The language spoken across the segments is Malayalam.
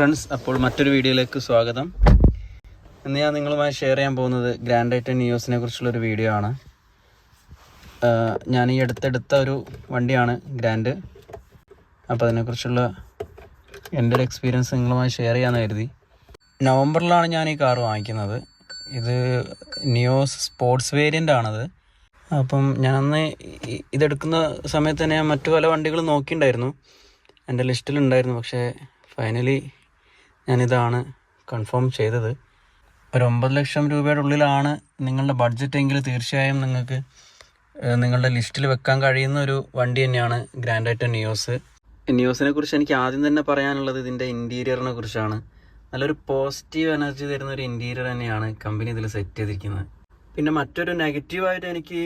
ഫ്രണ്ട്സ് അപ്പോൾ മറ്റൊരു വീഡിയോയിലേക്ക് സ്വാഗതം. ഇന്ന് ഞാൻ നിങ്ങളുമായി ഷെയർ ചെയ്യാൻ പോകുന്നത് ഗ്രാൻഡ് ഐറ്റൻ നിയോസിനെ കുറിച്ചുള്ള ഒരു വീഡിയോ ആണ്. ഞാൻ ഈ അടുത്തെടുത്ത ഒരു വണ്ടിയാണ് ഗ്രാൻഡ് അപ്പോൾ അതിനെക്കുറിച്ചുള്ള എന്റെ ഒരു എക്സ്പീരിയൻസ് നിങ്ങളുമായി ഷെയർ ചെയ്യാമെന്ന് കരുതി. നവംബറിലാണ് ഞാൻ ഈ കാർ വാങ്ങിക്കുന്നത്. ഇത് നിയോസ് സ്പോർട്സ് വേരിയന്റ് ആണത്. അപ്പം ഇ- ഇതെടുക്കുന്ന സമയത്ത് തന്നെ ഞാൻ മറ്റു പല വണ്ടികളും നോക്കിയിട്ടുണ്ടായിരുന്നു എന്റെ ലിസ്റ്റിലുണ്ടായിരുന്നു. പക്ഷേ ഫൈനലി ഞാനിതാണ് കൺഫേം ചെയ്തത്. ഒരു ഒമ്പത് ലക്ഷം രൂപയുടെ ഉള്ളിലാണ് നിങ്ങളുടെ ബഡ്ജറ്റ് എങ്കിൽ തീർച്ചയായും നിങ്ങൾക്ക് നിങ്ങളുടെ ലിസ്റ്റിൽ വെക്കാൻ കഴിയുന്ന ഒരു വണ്ടി തന്നെയാണ് ഗ്രാൻഡ് ഐറ്റൻ നിയോസ് നിയോസിനെ കുറിച്ച് എനിക്ക് ആദ്യം തന്നെ പറയാനുള്ളത് ഇതിന്റെ ഇന്റീരിയറിനെ കുറിച്ചാണ്. നല്ലൊരു പോസിറ്റീവ് എനർജി തരുന്ന ഒരു ഇന്റീരിയർ തന്നെയാണ് കമ്പനി ഇതിൽ സെറ്റ് ചെയ്തിരിക്കുന്നത്. പിന്നെ മറ്റൊരു നെഗറ്റീവായിട്ട് എനിക്ക്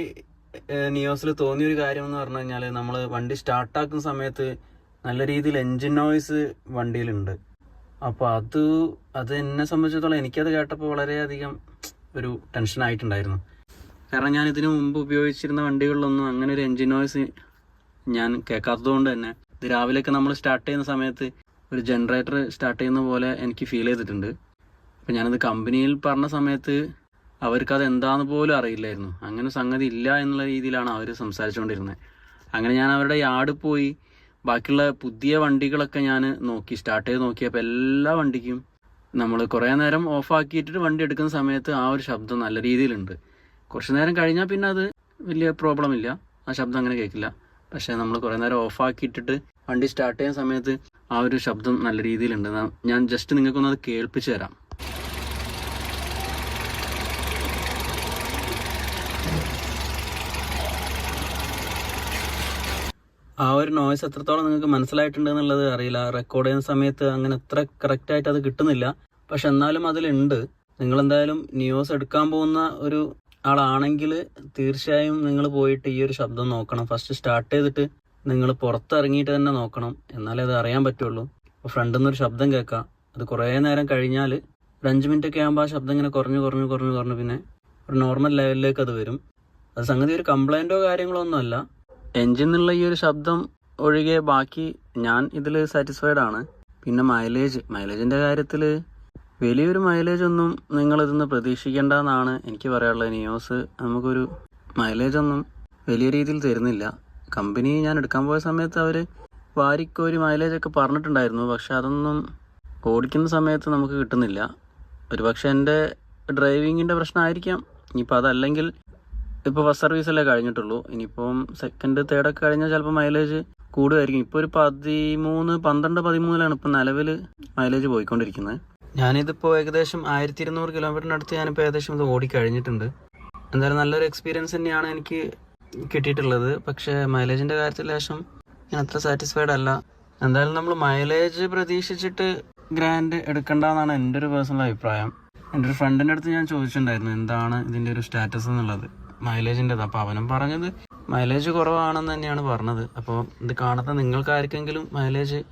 നിയോസിൽ തോന്നിയൊരു കാര്യം എന്ന് പറഞ്ഞു കഴിഞ്ഞാൽ നമ്മൾ വണ്ടി സ്റ്റാർട്ടാക്കുന്ന സമയത്ത് നല്ല രീതിയിൽ എൻജിൻ നോയ്സ് വണ്ടിയിലുണ്ട്. അപ്പോൾ അത് അത് എന്നെ സംബന്ധിച്ചിടത്തോളം എനിക്കത് കേട്ടപ്പോൾ വളരെയധികം ഒരു ടെൻഷൻ ആയിട്ടുണ്ടായിരുന്നു. കാരണം ഞാൻ ഇതിനു മുമ്പ് ഉപയോഗിച്ചിരുന്ന വണ്ടികളിലൊന്നും അങ്ങനെ ഒരു എൻജിൻ നോയ്സ് ഞാൻ കേൾക്കാത്തത് കൊണ്ട് തന്നെ ഇത് രാവിലെയൊക്കെ നമ്മൾ സ്റ്റാർട്ട് ചെയ്യുന്ന സമയത്ത് ഒരു ജനറേറ്റർ സ്റ്റാർട്ട് ചെയ്യുന്ന പോലെ എനിക്ക് ഫീൽ ചെയ്തിട്ടുണ്ട്. അപ്പം ഞാനത് കമ്പനിയിൽ പറഞ്ഞ സമയത്ത് അവർക്കത് എന്താന്ന് പോലും അറിയില്ലായിരുന്നു. അങ്ങനെ സംഗതി ഇല്ല എന്നുള്ള രീതിയിലാണ് അവർ സംസാരിച്ചുകൊണ്ടിരുന്നത് അങ്ങനെ ഞാൻ അവരുടെ യാർഡിൽ പോയി ബാക്കിയുള്ള പുതിയ വണ്ടികളൊക്കെ ഞാൻ നോക്കി സ്റ്റാർട്ട് ചെയ്ത് നോക്കിയപ്പോൾ എല്ലാ വണ്ടിക്കും നമ്മൾ കുറേ നേരം ഓഫ് ആക്കിയിട്ട് വണ്ടി എടുക്കുന്ന സമയത്ത് ആ ഒരു ശബ്ദം നല്ല രീതിയിലുണ്ട്. കുറച്ച് നേരം കഴിഞ്ഞാൽ പിന്നെ അത് വലിയ പ്രോബ്ലം ഇല്ല. ആ ശബ്ദം അങ്ങനെ കേൾക്കില്ല പക്ഷേ നമ്മൾ കുറേ നേരം ഓഫ് ആക്കിയിട്ടിട്ട് വണ്ടി സ്റ്റാർട്ട് ചെയ്യുന്ന സമയത്ത് ആ ഒരു ശബ്ദം നല്ല രീതിയിലുണ്ട്. ഞാൻ ജസ്റ്റ് നിങ്ങൾക്കൊന്ന് അത് കേൾപ്പിച്ചു തരാം. ആ ഒരു നോയ്സ് എത്രത്തോളം നിങ്ങൾക്ക് മനസ്സിലായിട്ടുണ്ട് എന്നുള്ളത് അറിയില്ല. റെക്കോർഡ് ചെയ്യുന്ന സമയത്ത് അങ്ങനെ എത്ര കറക്റ്റായിട്ട് അത് കിട്ടുന്നില്ല. പക്ഷെ എന്നാലും അതിലുണ്ട്. നിങ്ങൾ എന്തായാലും ന്യൂസ് എടുക്കാൻ പോകുന്ന ഒരു ആളാണെങ്കിൽ തീർച്ചയായും നിങ്ങൾ പോയിട്ട് ഈ ഒരു ശബ്ദം നോക്കണം. ഫസ്റ്റ് സ്റ്റാർട്ട് ചെയ്തിട്ട് നിങ്ങൾ പുറത്തിറങ്ങിയിട്ട് തന്നെ നോക്കണം. എന്നാലേ അത് അറിയാൻ പറ്റുള്ളൂ. അപ്പോൾ ഫ്രണ്ടിൽ നിന്നൊരു ശബ്ദം കേൾക്കാം. അത് കുറേ നേരം കഴിഞ്ഞാൽ ഒരു അഞ്ച് മിനിറ്റ് ഒക്കെ ആകുമ്പോൾ ആ ശബ്ദം ഇങ്ങനെ കുറഞ്ഞു കുറഞ്ഞു കുറഞ്ഞു കുറഞ്ഞു. പിന്നെ ഒരു നോർമൽ ലെവലിലേക്ക് അത് വരും. അത് സംഗതി ഒരു കംപ്ലൈന്റോ കാര്യങ്ങളോ ഒന്നുമല്ല എൻജിൻ എന്നുള്ള ഈ ഒരു ശബ്ദം ഒഴികെ ബാക്കി ഞാൻ ഇതിൽ സാറ്റിസ്ഫൈഡ് ആണ്. പിന്നെ മൈലേജ് മൈലേജിന്റെ കാര്യത്തിൽ വലിയൊരു മൈലേജ് ഒന്നും നിങ്ങൾ ഇതിന്ന് പ്രതീക്ഷിക്കേണ്ട എന്നാണ് എനിക്ക് പറയാനുള്ളത്. നിയോസ് നമുക്കൊരു മൈലേജ് ഒന്നും വലിയ രീതിയിൽ തരുന്നില്ല. കമ്പനി ഞാൻ എടുക്കാൻ പോയ സമയത്ത് അവർ വാരിക്കോരി മൈലേജ് ഒക്കെ പറഞ്ഞിട്ടുണ്ടായിരുന്നു. പക്ഷെ അതൊന്നും ഓടിക്കുന്ന സമയത്ത് നമുക്ക് കിട്ടുന്നില്ല. ഒരുപക്ഷെ എന്റെ ഡ്രൈവിങ്ങിന്റെ പ്രശ്നമായിരിക്കാം. ഇനിയിപ്പോൾ അതല്ലെങ്കിൽ ഇപ്പോൾ ഫസ്റ്റ് സർവീസല്ലേ കഴിഞ്ഞിട്ടുള്ളൂ. ഇനിയിപ്പം സെക്കൻഡ് തേർഡ് ഒക്കെ കഴിഞ്ഞാൽ ചിലപ്പോൾ മൈലേജ് കൂടുമായിരിക്കും ഇപ്പോൾ ഒരു പതിമൂന്ന് പന്ത്രണ്ട് പതിമൂന്നിലാണ് ഇപ്പോൾ നിലവിൽ മൈലേജ് പോയിക്കൊണ്ടിരിക്കുന്നത്. ഞാനിതിപ്പോൾ ഏകദേശം ആയിരത്തി ഇരുന്നൂറ് കിലോമീറ്ററിനടുത്ത് ഞാനിപ്പോൾ ഏകദേശം ഇത് ഓടി കഴിഞ്ഞിട്ടുണ്ട്. എന്തായാലും നല്ലൊരു എക്സ്പീരിയൻസ് തന്നെയാണ് എനിക്ക് കിട്ടിയിട്ടുള്ളത്. പക്ഷേ മൈലേജിന്റെ കാര്യത്തിൽ ലേശം ഞാൻ അത്ര സാറ്റിസ്ഫൈഡ് അല്ല. എന്തായാലും നമ്മൾ മൈലേജ് പ്രതീക്ഷിച്ചിട്ട് ഗ്രാൻഡ് എടുക്കണ്ടെന്നാണ് എന്റെ ഒരു പേഴ്സണൽ അഭിപ്രായം. എന്റെ ഒരു ഫ്രണ്ടിന്റെ അടുത്ത് ഞാൻ ചോദിച്ചിട്ടുണ്ടായിരുന്നു എന്താണ് ഇതിന്റെ ഒരു സ്റ്റാറ്റസ് എന്നുള്ളത്? മൈലേജിന്റെത്. അപ്പോൾ അവനും പറഞ്ഞത് മൈലേജ് കുറവാണെന്ന് തന്നെയാണ് പറഞ്ഞത്. അപ്പോൾ ഇത് കാണാത്ത നിങ്ങൾക്ക് ആർക്കെങ്കിലും മൈലേജ്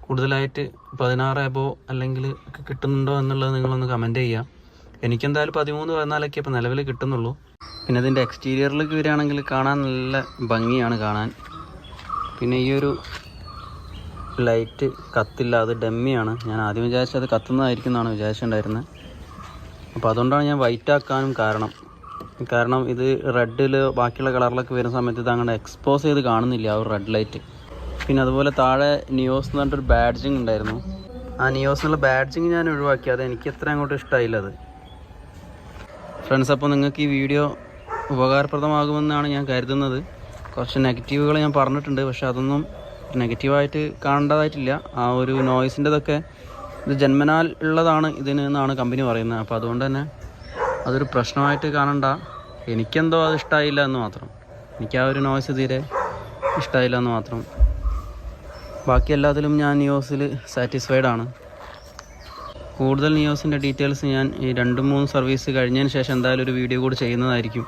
കൂടുതലായിട്ട് പതിനാറ് എബോ അല്ലെങ്കിൽ കിട്ടുന്നുണ്ടോ എന്നുള്ളത് നിങ്ങളൊന്ന് കമന്റ് ചെയ്യാം. എനിക്കെന്തായാലും പതിമൂന്ന് പതിനാലൊക്കെ ഇപ്പോൾ നിലവിൽ കിട്ടുന്നുള്ളൂ. പിന്നെ ഇതിന്റെ എക്സ്റ്റീരിയറിലേക്ക് വരികയാണെങ്കിൽ കാണാൻ നല്ല ഭംഗിയാണ് കാണാൻ. പിന്നെ ഈ ഒരു ലൈറ്റ് കത്തില്ല അത് ഡമ്മിയാണ്. ഞാൻ ആദ്യം വിചാരിച്ചത് കത്തുന്നതായിരിക്കും എന്നാണ് വിചാരിച്ചിട്ടുണ്ടായിരുന്നത്. അപ്പോൾ അതുകൊണ്ടാണ് ഞാൻ വൈറ്റ് ആക്കാനും കാരണം. കാരണം ഇത് റെഡിൽ ബാക്കിയുള്ള കളറിലൊക്കെ വരുന്ന സമയത്ത് ഇത് അങ്ങനെ എക്സ്പോസ് ചെയ്ത് കാണുന്നില്ല ആ ഒരു റെഡ് ലൈറ്റ് പിന്നെ അതുപോലെ താഴെ നിയോസ് എന്ന് പറഞ്ഞിട്ടൊരു ബാഡ്ജിങ് ഉണ്ടായിരുന്നു. ആ നിയോസ് എന്നുള്ള ബാഡ്ജിങ് ഞാൻ ഒഴിവാക്കി അത് എനിക്ക് എത്ര അങ്ങോട്ട് ഇഷ്ടമായില്ല അത്. ഫ്രണ്ട്സ് അപ്പോൾ നിങ്ങൾക്ക് ഈ വീഡിയോ ഉപകാരപ്രദമാകുമെന്നാണ് ഞാൻ കരുതുന്നത്. കുറച്ച് നെഗറ്റീവുകൾ ഞാൻ പറഞ്ഞിട്ടുണ്ട് പക്ഷെ അതൊന്നും നെഗറ്റീവായിട്ട് കാണേണ്ടതായിട്ടില്ല. ആ ഒരു നോയ്സിന്റെതൊക്കെ ഇത് ജന്മനാൽ ഉള്ളതാണ് ഇതിന് എന്നാണ് കമ്പനി പറയുന്നത്. അപ്പോൾ അതുകൊണ്ട് തന്നെ അതൊരു പ്രശ്നമായിട്ട് കാണണ്ട. എനിക്കെന്തോ അത് ഇഷ്ടമായില്ല എന്ന് മാത്രം. എനിക്ക് ആ ഒരു നോയ്സ് തീരെ ഇഷ്ടമായില്ല എന്ന് മാത്രം. ബാക്കി എല്ലാത്തിലും ഞാൻ നിയോസിൽ സാറ്റിസ്ഫൈഡ് ആണ്. കൂടുതൽ നിയോസിന്റെ ഡീറ്റെയിൽസ് ഞാൻ ഈ രണ്ട് മൂന്ന് സർവീസ് കഴിഞ്ഞതിന് ശേഷം എന്തായാലും ഒരു വീഡിയോ കൂടി ചെയ്യുന്നതായിരിക്കും.